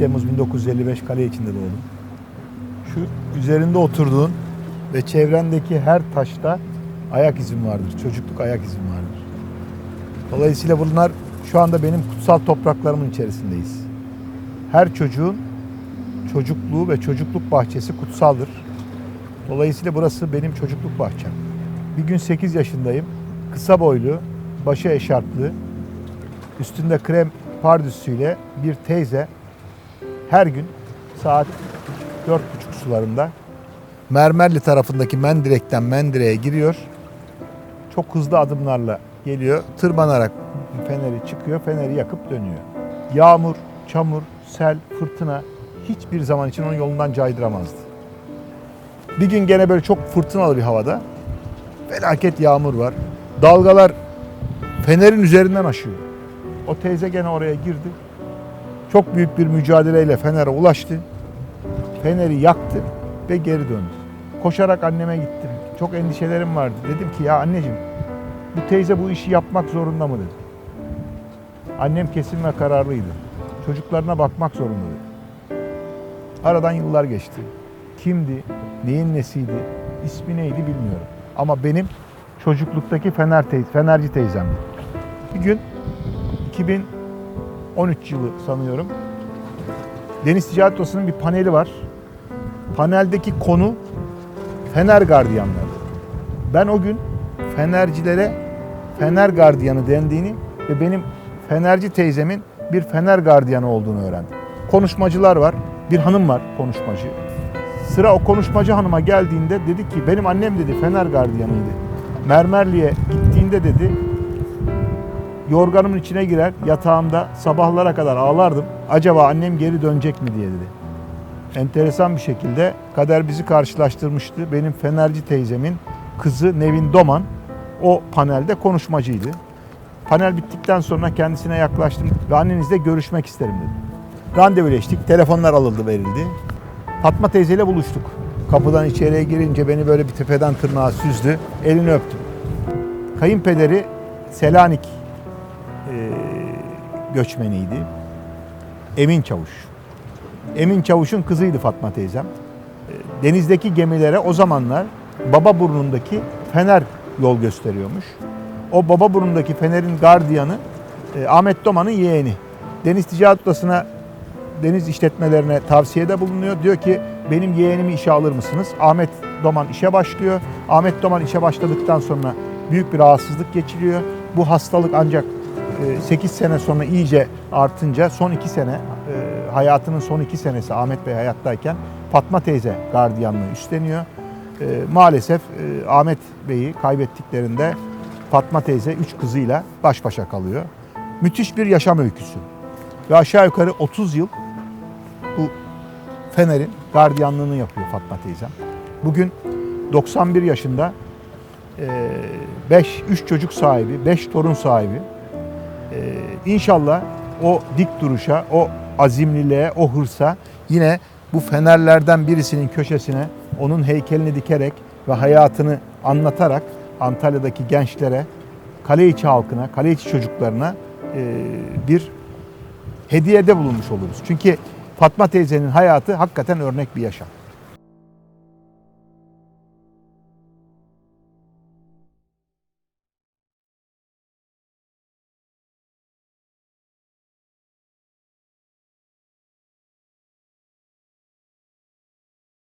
Temmuz 1955 kale içinde doğdum. Şu üzerinde oturduğun ve çevrendeki her taşta ayak izim vardır. Çocukluk ayak izim vardır. Dolayısıyla bunlar şu anda benim kutsal topraklarımın içerisindeyiz. Her çocuğun çocukluğu ve çocukluk bahçesi kutsaldır. Dolayısıyla burası benim çocukluk bahçem. Bir gün 8 yaşındayım. Kısa boylu, başı eşarplı, üstünde krem pardüsüyle bir teyze her gün saat dört buçuk sularında Mermerli tarafındaki Mendirek'ten Mendire'ye giriyor. Çok hızlı adımlarla geliyor. Tırmanarak feneri çıkıyor. Feneri yakıp dönüyor. Yağmur, çamur, sel, fırtına hiçbir zaman için onun yolundan caydıramazdı. Bir gün gene böyle çok fırtınalı bir havada felaket yağmur var. Dalgalar fenerin üzerinden aşıyor. O teyze gene oraya girdi. Çok büyük bir mücadeleyle Fener'e ulaştı. Feneri yaktı ve geri döndü. Koşarak anneme gittim. Çok endişelerim vardı. Dedim ki ya anneciğim bu teyze bu işi yapmak zorunda mı dedim. Annem kesin ve kararlıydı. Çocuklarına bakmak zorundaydı. Aradan yıllar geçti. Kimdi, neyin nesiydi, ismi neydi bilmiyorum. Ama benim çocukluktaki Fener teyze, Fenerci teyzemdi. Bir gün 2013 yılı sanıyorum. Deniz Ticaret Odası'nın bir paneli var. Paneldeki konu Fener gardiyanları. Ben o gün Fenercilere Fener gardiyanı dendiğini ve benim Fenerci teyzemin bir Fener gardiyanı olduğunu öğrendim. Konuşmacılar var. Bir hanım var konuşmacı. Sıra o konuşmacı hanıma geldiğinde dedi ki benim annem dedi Fener gardiyanıydı. Mermerli'ye gittiğinde dedi yorganımın içine girer yatağımda sabahlara kadar ağlardım. Acaba annem geri dönecek mi diye dedi. Enteresan bir şekilde kader bizi karşılaştırmıştı. Benim Fenerci teyzemin kızı Nevin Doman o panelde konuşmacıydı. Panel bittikten sonra kendisine yaklaştım ve annenizle görüşmek isterim dedim. Randevuleştik, telefonlar alındı verildi. Fatma teyzeyle buluştuk. Kapıdan içeriye girince beni böyle bir tepeden tırnağa süzdü, elini öptüm. Kayınpederi Selanik göçmeniydi. Emin Çavuş. Emin Çavuş'un kızıydı Fatma teyzem. E, Denizdeki gemilere o zamanlar Baba burnundaki fener yol gösteriyormuş. O Baba burnundaki fenerin gardiyanı e, Ahmet Doman'ın yeğeni. Deniz Ticaret Odası'na deniz işletmelerine tavsiyede bulunuyor. Diyor ki benim yeğenimi işe alır mısınız? Ahmet Doman işe başlıyor. Ahmet Doman işe başladıktan sonra büyük bir rahatsızlık geçiriyor. Bu hastalık ancak 8 sene sonra iyice artınca son 2 sene e, hayatının son 2 senesi Ahmet Bey hayattayken Fatma teyze gardiyanlığı üstleniyor. E, Maalesef e, Ahmet Bey'i kaybettiklerinde Fatma teyze 3 kızıyla baş başa kalıyor. Müthiş bir yaşam öyküsü. Ve aşağı yukarı 30 yıl bu Fener'in gardiyanlığını yapıyor Fatma teyzem. Bugün 91 yaşında 5 3 çocuk sahibi, 5 torun sahibi. Ee, inşallah o dik duruşa, o azimliliğe, o hırsa yine bu fenerlerden birisinin köşesine onun heykelini dikerek ve hayatını anlatarak Antalya'daki gençlere, kale içi halkına, kale içi çocuklarına e, bir hediyede bulunmuş oluruz. Çünkü Fatma teyzenin hayatı hakikaten örnek bir yaşam.